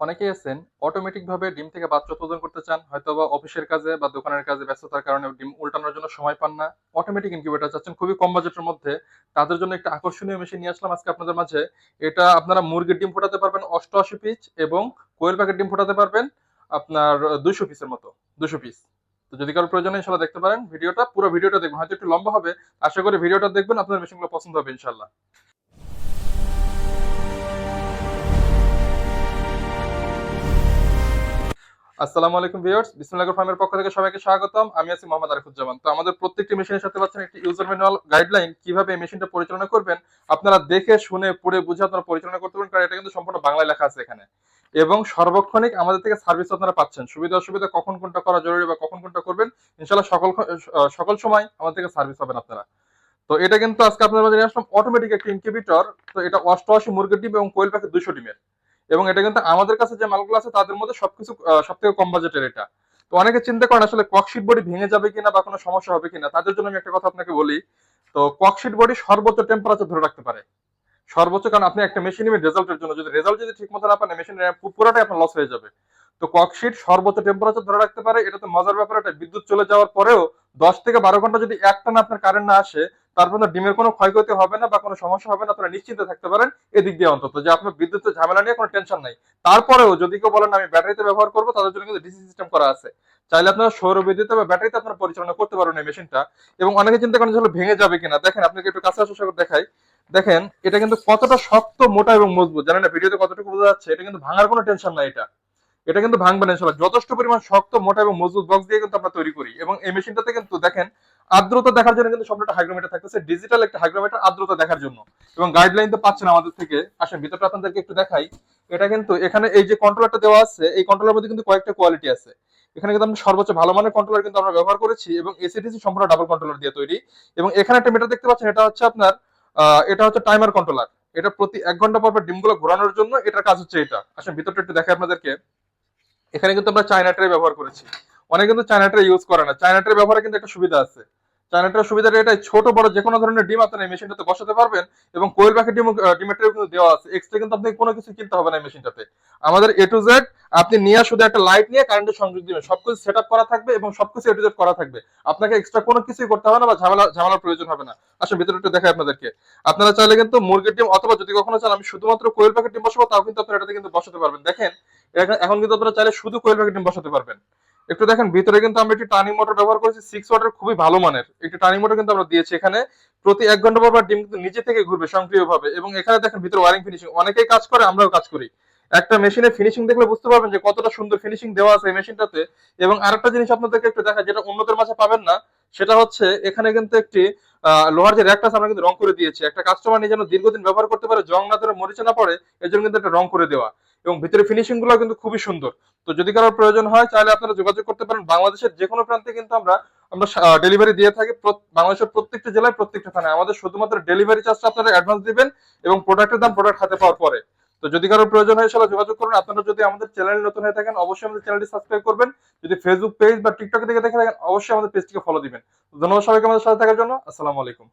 অনেকেই আছেন অটোমেটিক ভাবে ডিম থেকে বাচ্চা উৎপাদন করতে চান হয়তো বা অফিসের কাজে বা দোকানের কাজে ব্যস্ততার কারণে ডিম উল্টানোর জন্য সময় পান না। অটোমেটিক ইনকিউবেটর চাচ্ছেন খুবই কম বাজেটের মধ্যে। তাদের জন্য একটা আকর্ষণীয় মেশিন নিয়ে আসলাম আজকে আপনাদের মাঝে। এটা আপনারা মুরগির ডিম ফোটাতে পারবেন অষ্টআশি পিস এবং কোয়েল প্যাকেট ডিম ফোটাতে পারবেন আপনার দুইশো পিসের মতো দুশো পিস তো যদি কারও প্রয়োজন ইনশাল্লাহ দেখতে পারেন। ভিডিওটা, পুরো ভিডিওটা দেখবেন। হয়তো একটু লম্বা হবে। আশা করি ভিডিওটা দেখবেন, আপনার মেশিনগুলো পছন্দ হবে, ইনশাল্লাহ। আসসালামু আলাইকুম ভিউয়ার্স ফার্মের পক্ষ থেকে সবাইকে স্বাগতম। আমি আছি মোহাম্মদ আরিফুজ্জামান। তো আমাদের প্রত্যেকটি মেশিনের সাথে পাচ্ছেন একটি ইউজার ম্যানুয়াল গাইডলাইন কীভাবে এই মেশিনটা পরিচালনা করবেন, আপনারা দেখে, শুনে, পড়ে, বুঝে আপনারা পরিচালনা করতে পারেন, কারণ এটা কিন্তু সম্পূর্ণ বাংলায় লেখা আছে এখানে। এবং সর্বক্ষণিক আমাদের থেকে সার্ভিস আপনারা পাচ্ছেন। সুবিধা অসুবিধা, কখন কোনটা করা জরুরি বা কখন কোনটা করবেন ইনশাল্লাহ সকল সকল সময় আমাদের থেকে সার্ভিস পাবেন আপনারা। তো এটা কিন্তু আজকে মাঝে নিয়ে আসলাম। অটোমেটিক একটা ইনকিউবেটর তো এটা অষ্টআশি মুরগির ডিম এবং কোয়েল প্যাকেট দুশো ডিমের। এবং এটা কিন্তু আমাদের কাছে যে মালগুলো আছে তাদের মধ্যে সবকিছু সব থেকে কম বাজেটের এটা। তো অনেকে চিন্তা করেন আসলে ককশিট বডি ভেঙে যাবে কিনা বা কোনো সমস্যা হবে কিনা, তাদের জন্য আমি একটা কথা আপনাকে বলি। তো ককশিট বডি সর্বোচ্চ টেম্পারেচার ধরে রাখতে পারে। সর্বোচ্চ কারণ আপনি একটা মেশিন নেবেন রেজাল্টের জন্য যদি রেজাল্ট যদি ঠিক মতো না পান মেশিন পুরোটাই আপনার লস হয়ে যাবে। তো ককশিট সর্বোচ্চ টেম্পারেচার ধরে রাখতে পারে এটা তো মজার ব্যাপার, এটা বিদ্যুৎ চলে যাওয়ার পরেও দশ থেকে বারো ঘণ্টা যদি একটানা আপনার কারেন্ট না আসে তারপর ডিমের কোনো ক্ষয়ক্ষতি হবে না বা কোনো সমস্যা হবে না আপনারা নিশ্চিন্তে থাকতে পারেন এদিক দিয়ে অন্তত। যে আপনার বিদ্যুতের ঝামেলা নিয়ে কোনো টেনশন নাই। তারপরেও যদি কেউ বলেন, আমি ব্যাটারিতে ব্যবহার করব তাদের জন্য কিন্তু ডিসি সিস্টেম করা আছে। চাইলে আপনারা সৌর বিদ্যুৎ বা ব্যাটারিতে আপনারা পরিচালনা করতে পারবেন এই মেশিনটা এবং অনেকে চিন্তা করেন যে ভেঙে যাবে কিনা। দেখেন, আপনাকে একটু কাছে আসা দেখাই। দেখেন, এটা কিন্তু কতটা শক্ত, মোটা এবং মজবুত। জানেন না, ভিডিওতে কতটুকু বোঝা যাচ্ছে, এটা কিন্তু ভাঙার কোনো টেনশন নাই এটা। এটা কিন্তু ভাঙবে না ইনশাল্লাহ যথেষ্ট পরিমাণ শক্ত, মোটা এবং মজবুত বক্স দিয়ে কিন্তু আমরা তৈরি করি। এবং এই মেশিনটাতে কিন্তু দেখেন, আর্দ্রতা দেখার জন্য কিন্তু সম্পূর্ণ হাইগ্রোমিটার থাকতেছে। ডিজিটাল একটা হাইগ্রোমিটার আর্দ্রতা দেখার জন্য। এবং গাইডলাইন তো পাচ্ছেন আমাদের থেকে। আসেন, ভিতরটা আপনাদেরকে একটু দেখাই। এটা কিন্তু এখানে এই যে কন্ট্রোলারটা দেওয়া আছে, এই কন্ট্রোলার মধ্যে কিন্তু কয়েকটা কোয়ালিটি আছে। এখানে কিন্তু আমরা সর্বোচ্চ ভালো মানের কন্ট্রোলার কিন্তু আমরা ব্যবহার করেছি এবং এসিডিসি সম্পূর্ণ ডাবল কন্ট্রোলার দিয়ে তৈরি। এবং এখানে একটা মিটার দেখতে পাচ্ছেন, এটা হচ্ছে আপনার এটা হচ্ছে টাইমার কন্ট্রোলার এটা প্রতি এক ঘণ্টা পর পর ডিমগুলো ঘোরানোর জন্য এটার কাজ হচ্ছে এটা। আসেন, ভিতরটা একটু দেখাই আপনাদেরকে। এখানে কিন্তু আমরা চায়না ট্রে ব্যবহার করেছি। অনেকে কিন্তু চায়না ট্রে ইউজ করে না। চায়না ট্রে ব্যবহারে কিন্তু একটা সুবিধা আছে। চায়না ট্রের সুবিধাটা এটাই, ছোট, বড় যে কোনো ধরনের ডিম আপনার এই মেশিনটাতে বসাতে পারবেন এবং কোয়েল প্যাকেট ডিম ডিমের ট্রে কিন্তু দেওয়া আছে। এক্সট্রা কিন্তু আপনি কোনো কিছু কিনতে হবে না এই মেশিনটাতে আমাদের এ টু জেড আপনি নিয়ে শুধু একটা লাইট নিয়ে কারেন্টের সংযোগ দিবেন। সবকিছু সেট আপ করা থাকবে এবং সবকিছু এ টু জেড করা থাকবে। আপনাকে এক্সট্রা কোনো কিছুই করতে হবে না বা ঝামেলা, ঝামেলার প্রয়োজন হবে না। আসলে ভিতরে একটু দেখাই আপনাদেরকে। আপনারা চাইলে কিন্তু মুরগির ডিম অথবা যদি কখনো চান, আমি শুধুমাত্র কোয়েল প্যাকেট ডিম বসাবো, তাও কিন্তু আপনারা এটাতে কিন্তু বসাতে পারবেন। দেখেন এখন- কিন্তু আপনারা চাইলে শুধু কোয়েল প্যাকেট বসাতে পারবেন। একটু দেখেন, ভিতরে কিন্তু আমরা একটি টার্নিং মোটর ব্যবহার করেছি সিক্স ওয়াটের খুবই ভালো মানের। একটি টার্নিং মোটর কিন্তু আমরা দিয়েছি এখানে। প্রতি এক ঘণ্টা পর ডিম কিন্তু নিচে থেকে ঘুরবে সক্রিয়ভাবে এবং এখানে দেখেন, ভিতরে ওয়ারিং ফিনিশিং অনেকেই কাজ করে, আমরাও কাজ করি। একটা মেশিনে ফিনিশিং দেখলে বুঝতে পারবেন যে কতটা সুন্দর ফিনিশিং দেওয়া আছে এই মেশিনটাতে এবং আরেকটা জিনিস আপনাদেরকে একটু দেখা যেটা উন্নতের মাঝে পাবেন না, সেটা হচ্ছে এখানে কিন্তু একটি লোহার যে র্যাকটা আমরা কিন্তু রং করে দিয়েছি। একটা কাস্টমার নিয়ে যেন দীর্ঘদিন ব্যবহার করতে পারে, জং না ধরে মরিচে না পড়ে, এর জন্য কিন্তু একটা রং করে দেওয়া। এবং ভিতরে ফিনিশিংগুলো কিন্তু খুবই সুন্দর। তো যদি কারোর প্রয়োজন হয়, তাহলে আপনারা যোগাযোগ করতে পারেন। বাংলাদেশের যে কোনো প্রান্তে কিন্তু আমরা আমরা ডেলিভারি দিয়ে থাকি। বাংলাদেশের প্রত্যেকটা জেলায়, প্রত্যেকটা থানায়। আমাদের শুধুমাত্র ডেলিভারি চার্জটা আপনারা অ্যাডভান্স দিবেন এবং প্রোডাক্টের দাম প্রোডাক্ট হাতে পাওয়ার পরে। তো যদি কারোর প্রয়োজন হয় সেটা যোগাযোগ করুন। আপনারা যদি আমাদের চ্যানেল নতুন হয়ে থাকেন, অবশ্যই আমাদের চ্যানেলটি সাবস্ক্রাইব করবেন। যদি ফেসবুক পেজ বা টিকটকে থেকে দেখে থাকেন, অবশ্যই আমাদের পেজটিকে ফলো দিবেন। ধন্যবাদ সবাইকে আমাদের সাথে থাকার জন্য। আসসালামু আলাইকুম।